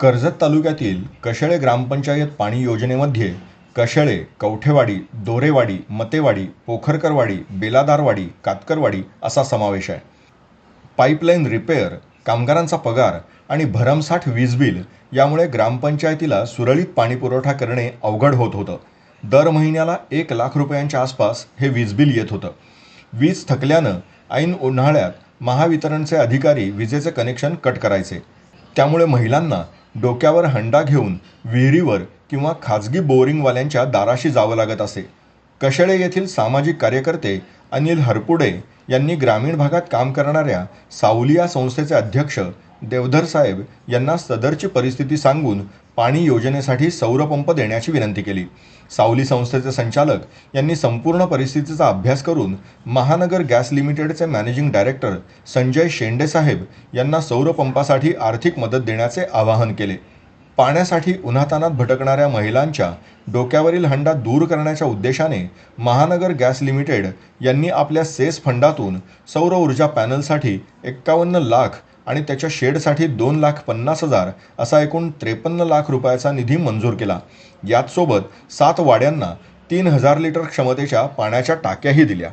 कर्जत तालुक्यातील कशेळे ग्रामपंचायत पाणी योजनेमध्ये कशेळे कवठेवाडी दोरेवाडी मतेवाडी पोखरकरवाडी बेलादारवाडी कातकरवाडी असा समावेश आहे. पाईपलाईन रिपेअर कामगारांचा पगार आणि भरमसाठ वीज बिल यामुळे ग्रामपंचायतीला सुरळीत पाणीपुरवठा करणे अवघड होत होतं. दर महिन्याला एक लाख रुपयांच्या आसपास हे वीज बिल येत होतं. वीज थकल्यानं ऐन उन्हाळ्यात महावितरणचे अधिकारी विजेचे कनेक्शन कट करायचे. त्यामुळे महिलांना डोक्यावर हंडा घेऊन विहिरीवर किंवा खाजगी बोरिंगवाल्यांच्या दाराशी जावं लागत असे. कशेळे येथील सामाजिक कार्यकर्ते अनिल हरपुडे यांनी ग्रामीण भागात काम करणाऱ्या सावलिया संस्थेचे अध्यक्ष देवधर साहेब यांना सदरची परिस्थिती सांगून पाणी योजनेसाठी सौरपंप देण्याची विनंती केली. सावली संस्थेचे संचालक यांनी संपूर्ण परिस्थितीचा अभ्यास करून महानगर गॅस लिमिटेडचे मॅनेजिंग डायरेक्टर संजय शेंडे साहेब यांना सौरपंपासाठी आर्थिक मदत देण्याचे आवाहन केले. पाण्यासाठी उन्हातानात भटकणाऱ्या महिलांच्या डोक्यावरील हंडा दूर करण्याच्या उद्देशाने महानगर गॅस लिमिटेड यांनी आपल्या सेस फंडातून सौर ऊर्जा पॅनलसाठी एक्कावन्न लाख आणि त्याच्या शेडसाठी दोन लाख पन्नास हजार असा एकूण त्रेपन्न लाख रुपयाचा निधी मंजूर केला. याचसोबत सात वाड्यांना तीन हजार लिटर क्षमतेच्या पाण्याच्या टाक्याही दिल्या.